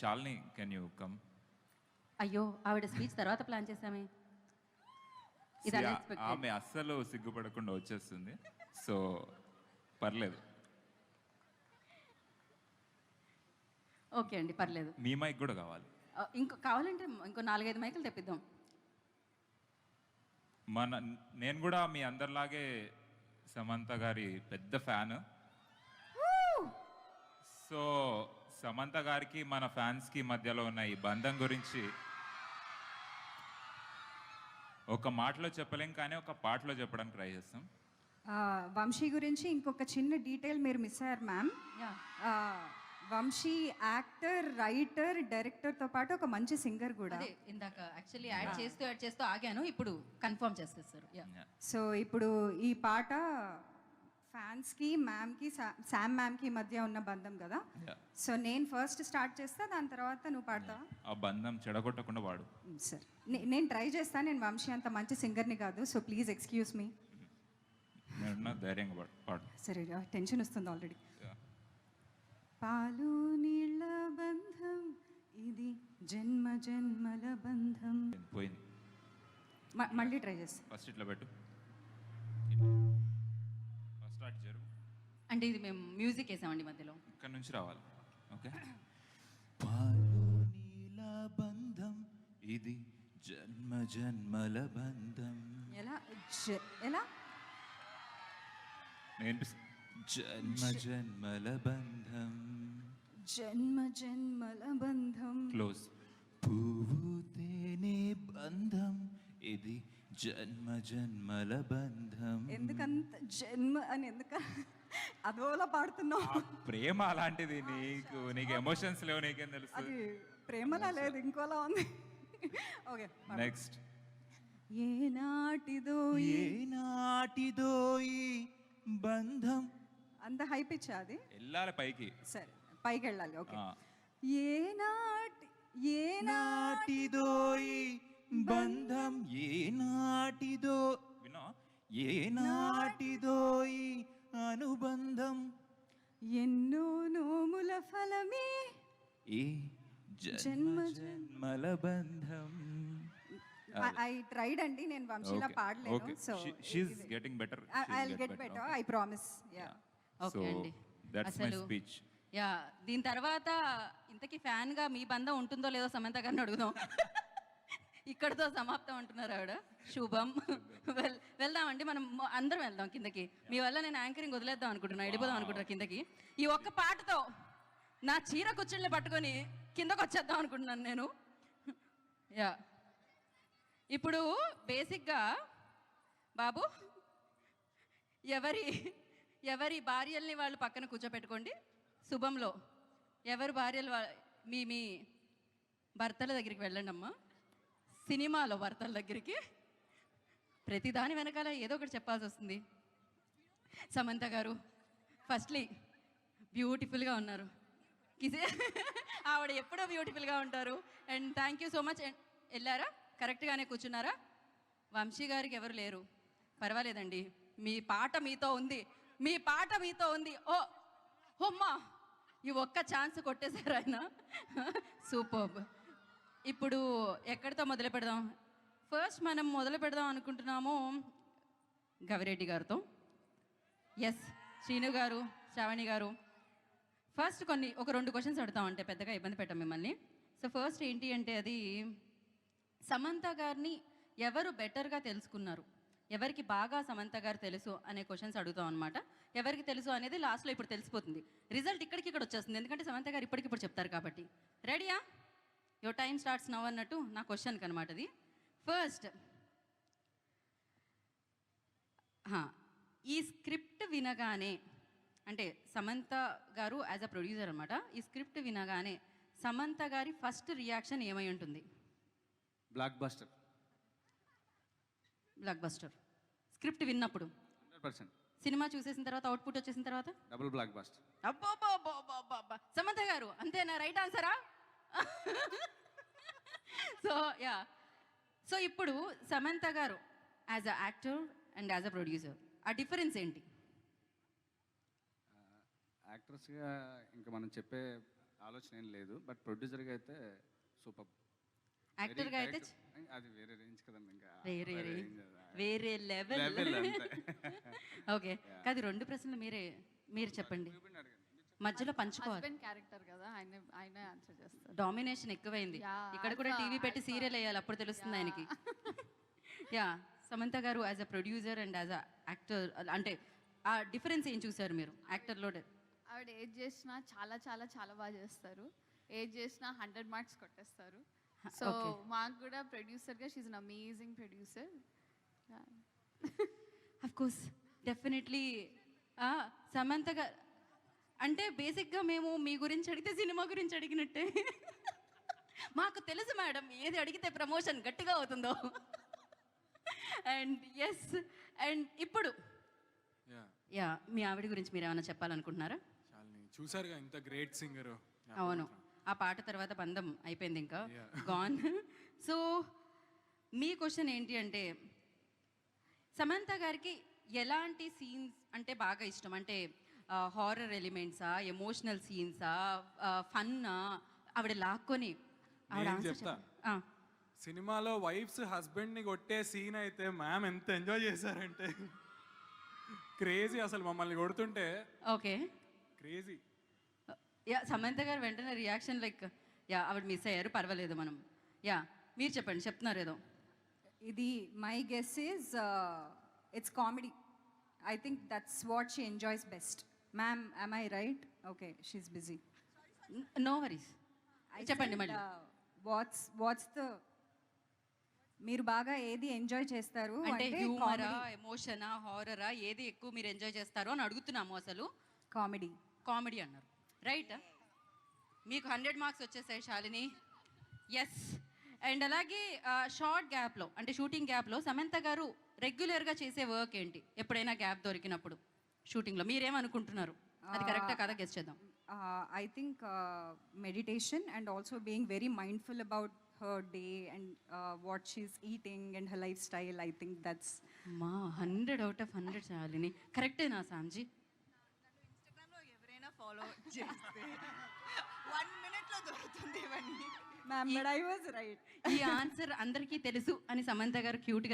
Shalini can you come అయ్యో ఆవిడ speech తర్వాత ప్లాన్ చేసామే ఇది unexpected. ఆమె అస్సలు సిగ్గుపడకుండా వచ్చేస్తుంది. సో పర్లేదు. ఓకే అండి పర్లేదు. మీ మైక్ కూడా కావాలి. ఆ, ఇంకో కావాలంటే ఇంకో నాలుగైదు మైకులు తెప్పిద్దాం. మన నేను కూడా మీ అందరిలాగే సమంత గారి పెద్ద ఫ్యాన్. సో సమంత గారికి మన ఫ్యాన్స్కి మధ్యలో ఉన్న ఈ బంధం గురించి ఒక మాటలో చెప్పలేం కానీ ఒక పాటలో చెప్పడానికి ట్రై చేస్తాం. ఆ, వంశీ గురించి ఇంకొక చిన్న డీటెయిల్ మీరు మిస్ అయ్యారు మ్యామ్. వంశీ యాక్టర్ రైటర్ డైరెక్టర్తో పాటు ఒక మంచి సింగర్ కూడా. అదే ఇందాక యాక్చువల్లీ యాడ్ చేస్తూ యాడ్ చేస్తూ ఆగాను ఇప్పుడు కన్ఫర్మ్ చేసేస్తారు యా. సో ఇప్పుడు ఈ పాట ఫ్యాన్స్కి మ్యామ్కి శామ్ మ్యామ్కి మధ్య ఉన్న బంధం కదా. సో నేను ఫస్ట్ స్టార్ట్ చేస్తా దాని తర్వాత నువ్వు పాడతావా? ఆ బంధం చెడగొట్టకుండా వాడు సరే. నేను ట్రై చేస్తాను నేను వంశీ అంత మంచి సింగర్ని కాదు సో ప్లీజ్ ఎక్స్క్యూజ్ మీ. ధైర్యంగా పాడు సరే టెన్షన్ వస్తుంది ఆల్రెడీ. పాలు నీళ్ళ బంధం ఇది జన్మ జన్మల బంధం. పోయింది. మళ్ళీ ట్రై చేస్తా. ఫస్ట్ ఇట్లా పెట్టు. అంటే ఇది మేము మ్యూజిక్ వేసామండి మధ్యలో. ఇక్కడ నుంచి రావాలి. ఓకే? పాలు నీల బంధం ఇది జన్మ జన్మల బంధం. ఎలా? జ- ఎలా? నేను జన్మ జన్మల బంధం. జన్మ జన్మల బంధం. క్లోజ్. పువ్వు తేనె బంధం ఇది జన్మ జన్మల బంధం. ఎందుకంత జన్మ అని ఎందుక అదోలా పాడుతున్నావు. ప్రేమ అలాంటిది నీకు నీకు ఎమోషన్స్ లేవు నీకేం అది తెలుస్తుంది ప్రేమలా లేదు ఇంకోలా ఉంది. ఓకే నెక్స్ట్ ఏనాటిదో ఏనాటిదో ఈ బంధం. అంత హైప్ ఇచ్చా అది? వెళ్ళాలి పైకి. సరే పైకి వెళ్ళాలి ఓకే. ఏనాటి ఏనాటి నాటిదో ఈ బంధం. ఏనాటిదో వినో ఏనాటిదో ఈ అనుబంధం. ఎన్నో నోముల ఫలమే ఈ జన్మ జన్మ జన్మల బంధం ఐ ట్రైడ్ అండి నేను వంశీలా పాడలేను so she's getting better I get better I promise ya okay అండి. దట్స్ మై స్పీచ్ యా దీని తర్వాత ఇంతకీ ఫ్యాన్గా మీ బంధం ఉంటుందో లేదో సమంత గారిని అడుగుదాం. ఇక్కడతో సమాప్తం అంటున్నారు ఆవిడ. శుభం. వెల్ వెళ్దామండి మనం అందరం వెళ్దాం కిందకి. మీ వల్ల నేను యాంకరింగ్ వదిలేద్దాం అనుకుంటున్నా వెళ్ళిపోదాం అనుకుంటున్నా కిందకి. ఈ ఒక్క పాటతో నా చీర కుచ్చుళ్ళని పట్టుకొని కిందకు వచ్చేద్దాం అనుకుంటున్నాను నేను. యా. ఇప్పుడు బేసిక్గా బాబు ఎవరి ఎవరి భార్యల్ని వాళ్ళు పక్కన కూర్చోపెట్టుకోండి. శుభంలో ఎవరి భార్యలు వా- మీ మీ భర్తల దగ్గరికి వెళ్ళండి అమ్మా సినిమాలో వార్తల దగ్గరికి ప్రతి దాని వెనకాల ఏదో ఒకటి చెప్పాల్సి వస్తుంది. సమంత గారు ఫస్ట్లీ బ్యూటిఫుల్గా ఉన్నారు. కిసే ఆవిడ ఎప్పుడో బ్యూటిఫుల్గా ఉంటారు. And thank you so much వెళ్ళారా? కరెక్ట్గానే కూర్చున్నారా? వంశీ గారికి ఎవరు లేరు. పర్వాలేదండి. మీ పాట మీతో ఉంది. మీ పాట మీతో ఉంది. ఓ హొమ్మా! ఈ ఒక్క ఛాన్స్ కొట్టేశారు ఆయన. సూపర్. ఇప్పుడు ఎక్కడితో మొదలు పెడదాం? ఫస్ట్ మనం మొదలు పెడదాం అనుకుంటున్నాము గవిరెడ్డి గారితో. ఎస్ శ్రీను గారు శ్రావణి గారు. ఫస్ట్ కొన్ని ఒక రెండు క్వశ్చన్స్ అడుగుతాం అంటే పెద్దగా ఇబ్బంది పెట్టాం మిమ్మల్ని. సో ఫస్ట్ ఏంటి అంటే అది సమంత గారిని ఎవరు బెటర్గా తెలుసుకున్నారు? ఎవరికి బాగా సమంత గారు తెలుసు అనే క్వశ్చన్స్ అడుగుతాం అనమాట ఎవరికి తెలుసు అనేది లాస్ట్లో ఇప్పుడు తెలిసిపోతుంది. రిజల్ట్ ఇక్కడికి ఇక్కడ వచ్చేస్తుంది. ఎందుకంటే సమంత గారు ఇప్పటికిప్పుడు చెప్తారు కాబట్టి. రెడీయా యువర్ టైం స్టార్ట్స్ నవ్ అన్నట్టు నా క్వశ్చన్కి అనమాట అది. ఫస్ట్ ఈ స్క్రిప్ట్ వినగానే అంటే సమంత గారు యాజ్ అ ప్రొడ్యూసర్ అనమాట ఈ స్క్రిప్ట్ వినగానే సమంత గారి ఫస్ట్ రియాక్షన్ ఏమై ఉంటుంది? Blockbuster blockbuster script విన్నప్పుడు. సినిమా చూసేసిన తర్వాత అవుట్పుట్ వచ్చేసిన తర్వాత? డబుల్ బ్లాక్ బస్టర్ అబ్బా సమంత గారు అంతేనా? రైట్ ఆన్సరా సో యా సో ఇప్పుడు Samantha garu as a actor and as a producer ఆ డిఫరెన్స్ ఏంటి? యాక్టర్స్గా ఇంకా మనం చెప్పే ఆలోచన ఏం లేదు బట్ ప్రొడ్యూసర్గా అయితే సూపర్. యాక్టర్గా అయితే అది వేరే రేంజ్ కదండి ఇంకా. వేరే వేరే రేంజ్. వేరే లెవెల్. ఓకే కాదు రెండు ప్రశ్నలు మీరే మీరు చెప్పండి. మధ్యలో పంచుకోవాలి. హస్బెండ్ క్యారెక్టర్ కదా ఆయన ఆయన ఆన్సర్ చేస్తారు డామినేషన్ ఎక్కువైంది. ఇక్కడ కూడా టీవీ పెట్టి. సీరియల్ వేయాలి అప్పుడు తెలుస్తుంది ఆయనకి. Ya Samantha garu as a producer and as a actor అంటే ఆ డిఫరెన్స్ ఏం చూసారు మీరు యాక్టర్లో ఆవిడ ఏది చేసినా చాలా చాలా చాలా బాగా చేస్తారు. ఏది చేసినా హండ్రెడ్ మార్క్స్ కొట్టేస్తారు. సో. మాకు కూడా ప్రొడ్యూసర్గా she's an amazing producer of course definitely Samantha garu అంటే బేసిక్గా మేము మీ గురించి అడిగితే సినిమా గురించి అడిగినట్టే. మాకు తెలుసు మేడం ఏది అడిగితే ప్రమోషన్ గట్టిగా అవుతుందో. అండ్ ఎస్ అండ్ ఇప్పుడు. యా మీ ఆవిడ గురించి మీరు ఏమైనా చెప్పాలనుకుంటున్నారా? చూసారుగా ఇంత గ్రేట్ సింగర్ అవును. ఆ పాట తర్వాత బంధం అయిపోయింది ఇంకా. గాన్ సో మీ క్వశ్చన్ ఏంటి అంటే సమంత గారికి ఎలాంటి సీన్స్ అంటే బాగా ఇష్టం? అంటే హారర్ ఎలిమెంట్సా ఎమోషనల్ సీన్సా ఫన్నా ఆవిడ లాక్కొని ఆవిడ చెప్తా. సినిమాలో వైఫ్స్ హస్బెండ్ని కొట్టే సీన్ అయితే మ్యామ్ ఎంత ఎంజాయ్ చేశారంటే క్రేజీ అసలు మమ్మల్ని కొడుతుంటే. ఓకే. క్రేజీ యా సమంత గారు వెంటనే రియాక్షన్ లైక్ యా ఆవిడ మిస్ అయ్యారు పర్వాలేదు మనం. యా మీరు చెప్పండి చెప్తున్నారు ఏదో. ఇది my guess is it's comedy I think that's what she enjoys best ma'am I'm I right okay she's busy no worries చెప్పండి మళ్ళీ. వాట్స్ వాట్స్ ద మీరు బాగా ఏది ఎంజాయ్ చేస్తారు? అంటే హ్యూమరా ఎమోషనా హారరా ఏది ఎక్కువ మీరు ఎంజాయ్ చేస్తారో అని అడుగుతున్నాము అసలు. కామెడీ కామెడీ అన్నారు. రైట్ మీకు హండ్రెడ్ మార్క్స్ వచ్చేసాయి శాలిని ఎస్ అండ్ అలాగే షార్ట్ గ్యాప్లో అంటే షూటింగ్ గ్యాప్లో సమంత గారు రెగ్యులర్గా చేసే వర్క్ ఏంటి? ఎప్పుడైనా గ్యాప్ దొరికినప్పుడు? షూటింగ్లో. మీరేమనుకుంటున్నారు? అది కరెక్టా కదా? గెస్ట్ చేద్దాం. I think meditation and also being very mindful about her day and what she's eating and her lifestyle. I think that's మా hundred out of hundred Shalini. కరెక్టేనా ఎవరైనా ఫాలో చేస్తే వన్ మినిట్లో దొరుకుతుంది ఇవన్నీ. Ma'am but I was right ఈ answer అందరికీ తెలుసు అని సమంత గారు క్యూట్గా